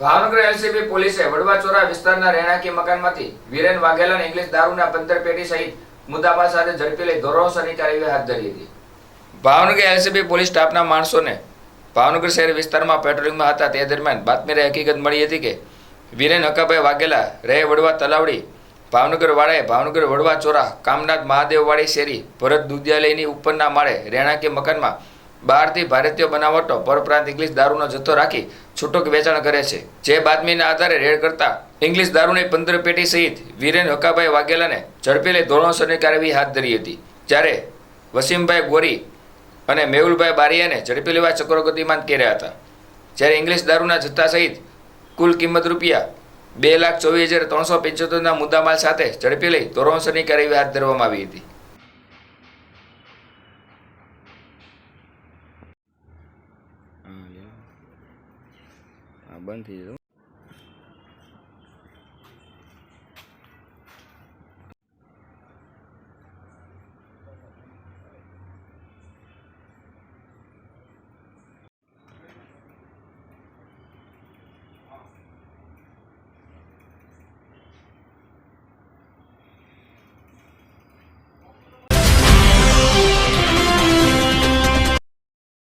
Bhavnagar LCB પોલીસે વડવાચોરા વિસ્તારના રહેણાંકી મકાનમાંથી Viren વાઘેલાને English દારૂના પંદર પેટી સહિત મુદ્દામાલ સાથે ઝડપી લઈ ધોરણસરની કાર્યવાહી હાથ ધરી હતી. ભાવનગર એલસીબી પોલીસ સ્ટાફના માણસોને ભાવનગર શહેર વિસ્તારમાં પેટ્રોલિંગમાં હતા. તે દરમિયાન બાતમીને હકીકત મળી હતી કે વીરેન હકાભાઈ વાઘેલા રહે વડવા તલાવડી, ભાવનગર વાળાએ ભાવનગર વડવા ચોરા કામનાથ મહાદેવવાડી શેરી, ભરત દુધિયાલયની ઉપરના માળે રહેણાંકી મકાનમાં બહારથી ભારતીય બનાવટો પરપ્રાંત ઇંગ્લિશ દારૂનો જથ્થો રાખી છૂટક વેચાણ કરે છે. જે બાતમીના આધારે રેડ કરતા ઇંગ્લિશ દારૂની પંદર પેટી સહિત વીરેન હકાભાઈ વાઘેલાને ઝડપી લઈ ધોરણસરની કાર્યવાહી હાથ ધરી હતી. જ્યારે વસીમભાઈ ગોરી અને મેહુલભાઈ બારિયાને ઝડપી લેવા ચક્રો ગતિમાન કર્યા હતા. જ્યારે ઇંગ્લિશ દારૂના જથ્થા સહિત કુલ કિંમત રૂપિયા બે લાખ ચોવીસ હજાર ત્રણસો પંચોતેરના મુદ્દામાલ સાથે ઝડપી લઈ ધોરણસરની કાર્યવાહી હાથ ધરવામાં આવી હતી. બંધ થઈ જતું